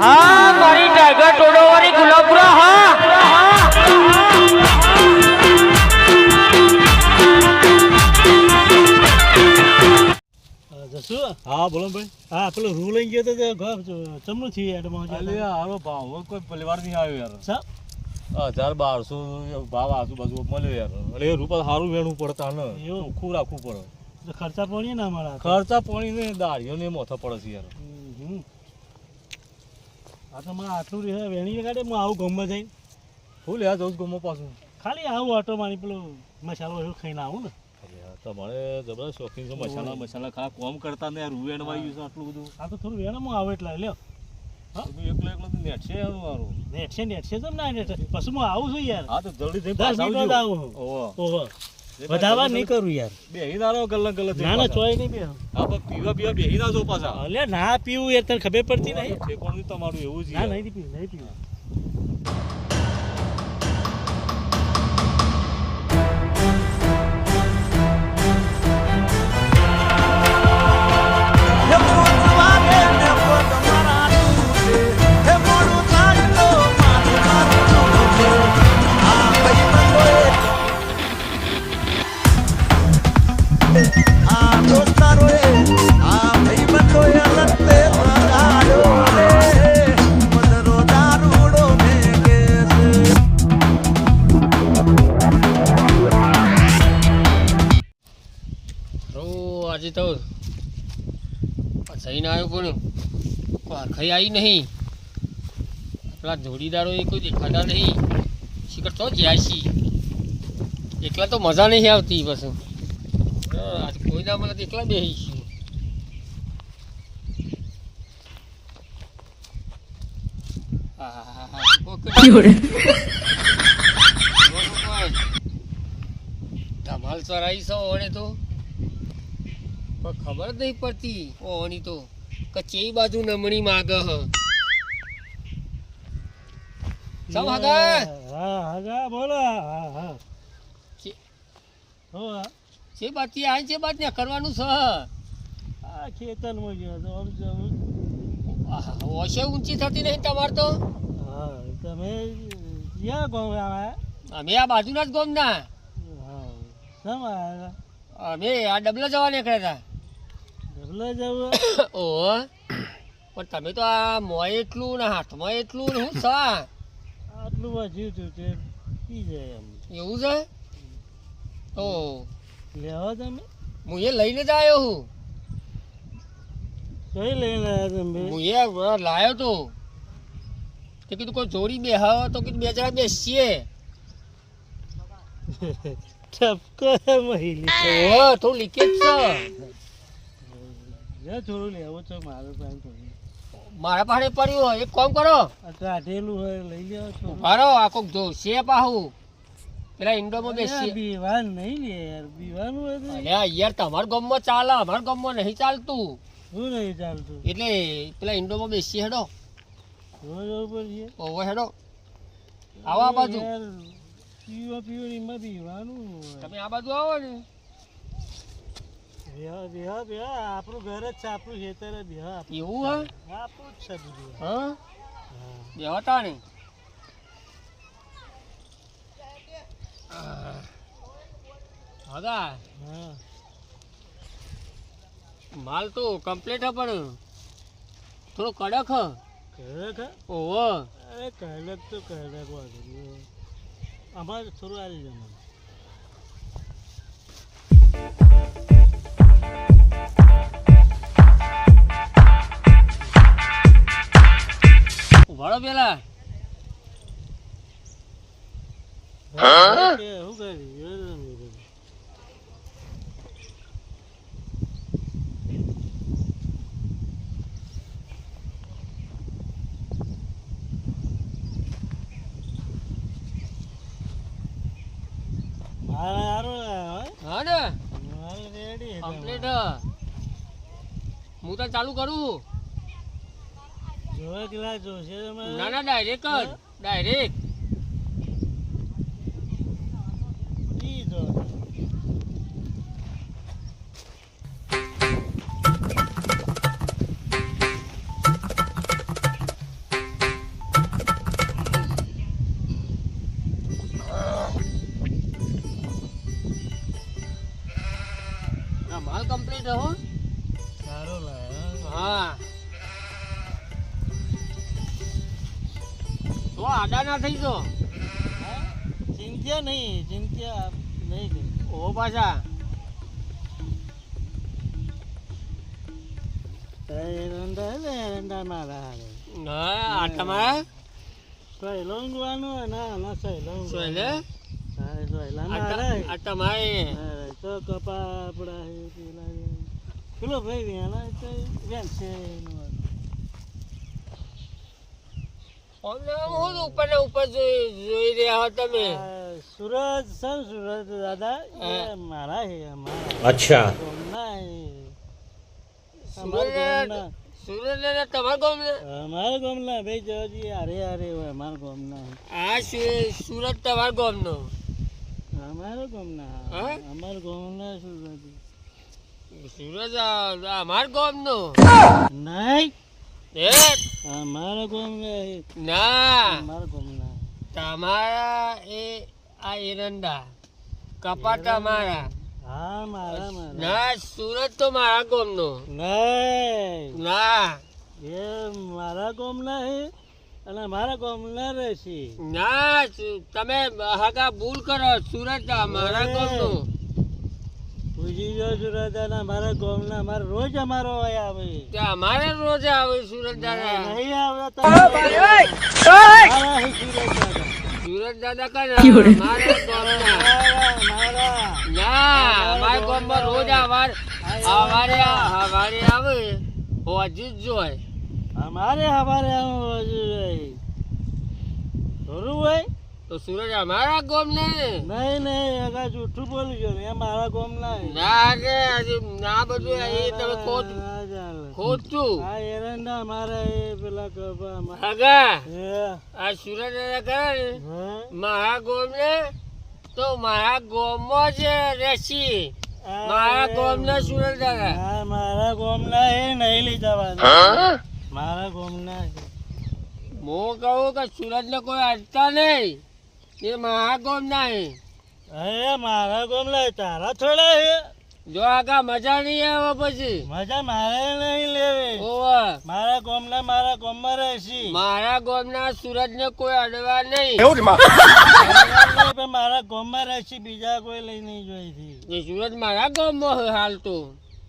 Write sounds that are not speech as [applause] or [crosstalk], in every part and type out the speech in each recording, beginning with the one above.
હા મારી ટાઈગર ટોડો વાળી ગુલાબપુરા હા. હા, હા બોલો ભાઈ. હા પેલો રૂ લઈ ગયો તો ઘર ચમનું થયું એડમાં અલે હારો ભાવ હવે કોઈ પરિવાર નહીં આવ્યો યાર. સા? હજાર બારસો ભાવ આજુબાજુ મળ્યો યાર. અરે એ રૂપિયા સારું વેણવું પડતા ને. એવું? રાખવું પડે. ખર્ચા પાણી ના મળે ખર્ચા પાણી ને દાળીઓ ને મોથા પડે છે યાર. આ તો મારે આટલું રહે વેણી કાઢે હું આવું ગમમાં જઈને. હું લેવા જવું ગમો પાછું. ખાલી આવું ઓટો મારી પેલો મસાલો એવું ખાઈને આવું ને. તમારે જબરદસ્ત શોખીન છો મસાલા મસાલા ખા કોમ કરતા ને રૂ એણવા આવ્યું છે આટલું બધું. આ તો થોડું વેણમાં આવે એટલે લ્યો? તમે એકલો એકલો નેટ છે યાર મારું નેટશે નેટશે તો ના નેટ પછી હું આવું છું યાર. હા તો જલ્દી થઈ પાછા આવજો. ઓહો. ઓહો. વધારવા નહીં કરું યાર. બેહી ના રહો ગલ્લા ગલ્લા ના ના ચોય નહીં બે હા પણ પીવા પીવા બેહી ના જો પાછા. અલ્યા ના પીવું યાર તને ખબર પડતી નહીં. ઠેકોણું તમારું એવું જ ના નહીં પીવું નહીં પીવું. આવ્યો પણ ખાઈ આવી નહીં. આપણા જોડીદારો એ કોઈ દેખાતા નહીં. શિખર તો જ્યાં છીએ એકલા તો મજા નહીં આવતી બસ. કોઈ ના તો એકલા બેસી છીએ [laughs] ધમાલ ચરાઈ છો ઓણે તો. પણ ખબર જ નહીં પડતી ઓની તો. કે ચેઈ બાજુ નમણી માગ હ? સૌ હગા? હા હગા બોલો હા હા. હો જે બાતી આ જે બાત ને કરવાનું છે આ ખેતરમાં ગયો તો આમ જવું. ઓછે ઊંચી થતી નહીં તમાર તો? હા તમે ક્યાં ગામ આવ્યા અમે આ બાજુના જ ગોમના. હા સમ આવ્યા અમે આ ડબલા જવા નીકળ્યા ડબલા જવું ઓહો પણ તમે તો આ મોય એટલું ને હાથમાં એટલું ને હું સા આટલું વધ્યું હતું તે પી જાય એમ. એવું છે? ઓ લેવા તમે? હું એ લઈને જ આવ્યો હું. કઈ લઈને આવ્યા તમે? હું એ લાયો તો. તે કીધું કોઈ જોડી બે હા તો કીધું બે જણા બેસીએ. [laughs] ટપકો મહિલી. ઓ થોડું લીકેજ છે. લે થોડું લેવું છે મારું થોડું. મારા પાસે પડ્યું હોય એક કોમ કરો. આ કાઢેલું હોય લઈ લેવો છો. મારો આખો જો છે પાહું પેલા ઇન્ડોમાં બેસી બીવાન નહીં લે યાર બીવાનું હોય તો. અલ્યા યાર તમારા ગામમાં ચાલે અમારા ગામમાં નહીં ચાલતું. શું નહીં ચાલતું? એટલે પેલા ઇન્ડોમાં બેસીએ હેડો. ઓવો હેડો. આવો આ બાજુ. પીવા પીવાની માં બીવાનું તમે આ બાજુ આવો ને. બેહા બેહા બેહા આપણું ઘર જ છે આપણું ખેતર જ બેહા. એવું હા? આપણું જ છે બધું. હા? હા. બેહતા ને હગા હા. માલ તો કમ્પ્લીટ હે પણ થોડો કડક હ. કડક હા? ઓહો. અરે કડક તો કડક વાંધો અમારે થોડું આવી જવાનું ઉભાડો પેલા. શું કરી. ચાલુ કરું. જોવે કેટલા જોશે ના ના ડાયરેક્ટ જ ડાયરેક્ટ માલ કમ્પ્લીટ રહો લાયા હા તો આડા ના થઈ તો ચિંત્યા નહીં ચિંત્યા નહીં થઈ ઓ પાછા એરંડા ને એરંડા મારા હારે ના આ તમારા સૈલોંગવાનું ના ના સૈલોંગ શું લે હા સૈલા આ ત- મારા આ તમારે હા, તો કપા આપણા હે પેલો ભાઈ વેલા તો વેલ છે એનો ઉપર ને ઉપર જોઈ રહ્યા હો તમે. સુરજ સન સુરજ દાદા મારા હે અચ્છા. સુરેન્દ્રના તમારા ગામના? ભાઈ જવાજી અરે અરે હોય અમારા ગામના આ સુરત તમારા ગામનો. અમારા ગામના અમારા ગામના સુરત સુરત આ- અમારા ગામ નો નહીં. એ? અમારા ગામના હે. ના અમારા ગામના તમારા એ આ એરંડા. કપા તમારા હા મારા મારા. ના સુરત તો મારા ગામ નો નહીં. ના. એ મારા ગામના હે અને મારા ગામના રહેશે. ના તમે હગા ભૂલ કરો સુરત મારા ગામ નો પૂછી જો સુરત અને મારા ગામના મારા રોજ અમારો આવે. અમારે રોજ આવે સુરત દાદા નહીં આવે તો સુરત દાદા. કને મારા ગામના મારા મારા ના અમારા ગામમાં રોજ આવાર આવારે આવારે આવે હોજી જ જોય. અમારે હવારે આવું હજુ. થોડું હોય? તો સુરત અમારા ગોમ ને નહીં નહીં અગા જૂઠું બોલી ગયો એ મારા ગામના હે. ના કે હજી ના બધું એ તમે ખોટ ખોટું. આ એરંડા મારા એ પેલા કબા મારા. હગા આ સુરત દાદા કરે ને? મારા ગામ ને? તો મારા ગામમાં જ રહેશી. મારા એ- ને સુરત દાદા. હા, મારા ગામના એ નહીં લઈ જવાના. મારા ગામના હે. હું કહું કે સુરત ને કોઈ અડતા નહીં. એ મારા ગામ ના અરે મારા ગોમ લે તારા થોડા હે. જો આગા મજા નહીં આવે પછી. મજા મારે નહીં લેવી. ઓવા. મારા ગામના મારા ગામમાં રહેશી. મારા ગામના સુરજ ને કોઈ અડવા નહીં. પણ મારા ગામમાં રહેશી બીજા કોઈ લઈ નહીં જોઈતી. એ સુરત મારા ગામમાં છે હાલ તો.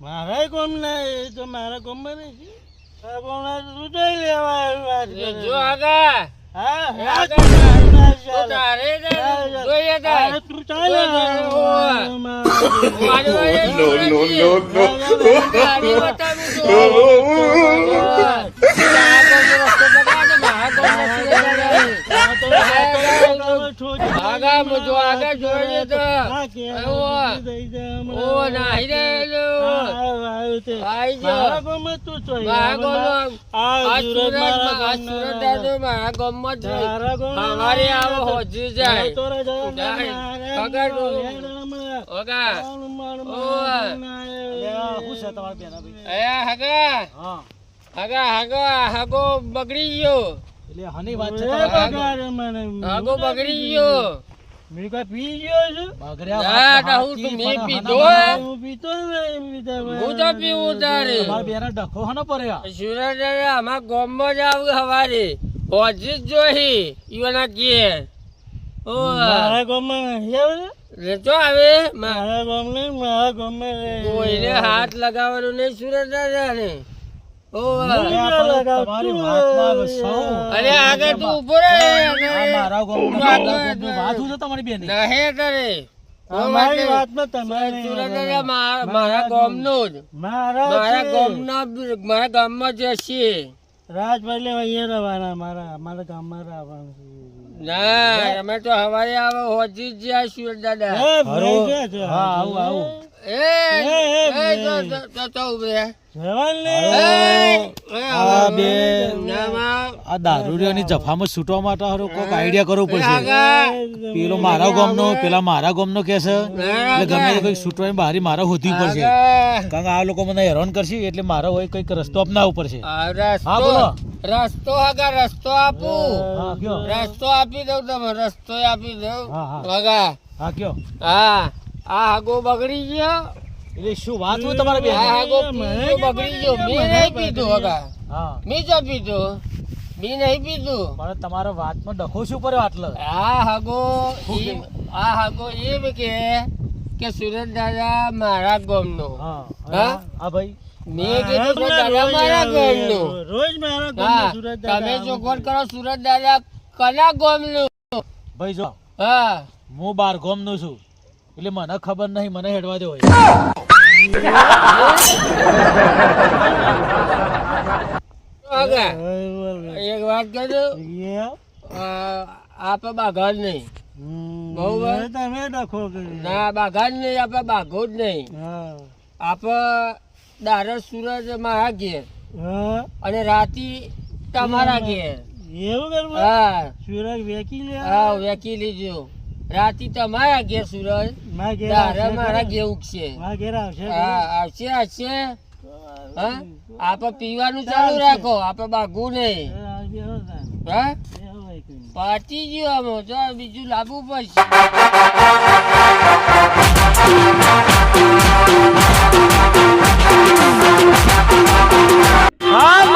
મારા ગોમ એ તો મારા ગામમાં રહેશી. મારા ગામના તું જોઈ લેવા જો આગા. હા હા, આગા. ના તો. તારે જોઈએ તારે. તું ચાલે ઓવા. મારું એ no, જો આગા જોઈએ તો. ઓ નાહી રે આઈ ગયો. મારા ગામનો આ સુરત આ સુરત દાદો મારા ગામમાં જ અમારે આવો હોજી જાય. ઓગા. એ હગા. હગા હગા હગો બગડી ગયો. હગો. બગડી ગયો. મેં કઈ પી ગયો છું? ના તો હું તો મેં પીધો હે. પીતો હું તો પીવું તારે સુરત દાદા અમારા ગામમાં જ આવું હવારે. હોજી જ જોઈ ઈવાના ઘેર. ઓ મારા ગામમાં નહીં આવે રેતો આવે? મા- મારા ગામમાં મારા ગામમાં રહે. કોઈને હાથ લગાવવાનું નહીં સુરત દાદા ને મારા મારા મારા મારા છે. ગામના મારા ગામમાં જ છે રાજ અહીંયા રહેવાના મારા અમારા ગામમાં રહેવાનું ના અમે તો હવારે આવે હોજી જ જાય સુરત દાદા. હે, છે? એ એ, એ, એ તો તો- તો તો ઊભો રહે. જવાન ને? એ, એ, આ બે. ના, માં. આ દારૂડિયાની જફામાં છૂટવા માટે હારો કોઈક આઈડિયા કરવો પડશે. પેલો મારા ગામનો પેલા મારા ગામનો કે છે. એટલે ગમે તે કંઈક છૂટવાની બહારી મારે હોતી પડશે કારણ કે આ લોકો મને હેરાન કરશે એટલે મારો હોય કંઈક રસ્તો અપનાવવો પડશે. હા, બોલો. રસ્તો આગા રસ્તો આપું. રસ્તો આપી દઉં તમે રસ્તો આપી દઉં. હા, હા. હા કયો? હા. આ હાગો બગડી ગયો. એટલે શું વાત હોય તમારે બે આ હાગો બગડી ગયો. મેં નહીં પીધું હગા હા. મેં જ પીધું? મેં નહીં પીધું. પણ તમારા વાતમાં ડખો શું પડ્યો આટલો? આ હાગો આ હાગો એમ કે કે સુરત દાદા મારા ગામનો. હા. હા? ભાઈ. મેં કીધું સુરત દાદા મારા ગામનો. રોજ મારા હા ગામમાં સુરત દાદા તમે. ચોખવટ કરો. સુરત દાદા કના ગામનું? ભાઈ જો હા. હું બાર નો છું. એટલે મને ખબર નહીં મને હેડવા દે હોય. એક વાત કહેજો. આપણે બાઘા જ નહીં. બહુ. તમે ડખો ના બાઘા જ નહીં આપણે બાઘો જ નહીં. આપ દારા સુરત મારા ઘેર. અને રાતી તમારા ઘેર. એવું કરવું હા. સુરત વેકી લે? હા વેકી લીધો. રાતી તમારા ઘેર સુરજ. તારે મારા ઘેર ઉગશે. આવશે આવશે હા? આપણે પીવાનું ચાલુ રાખો. આપણે બાગું નહીં પાટી ગયો આમાં. તો બીજું લાવવું પડશે. હા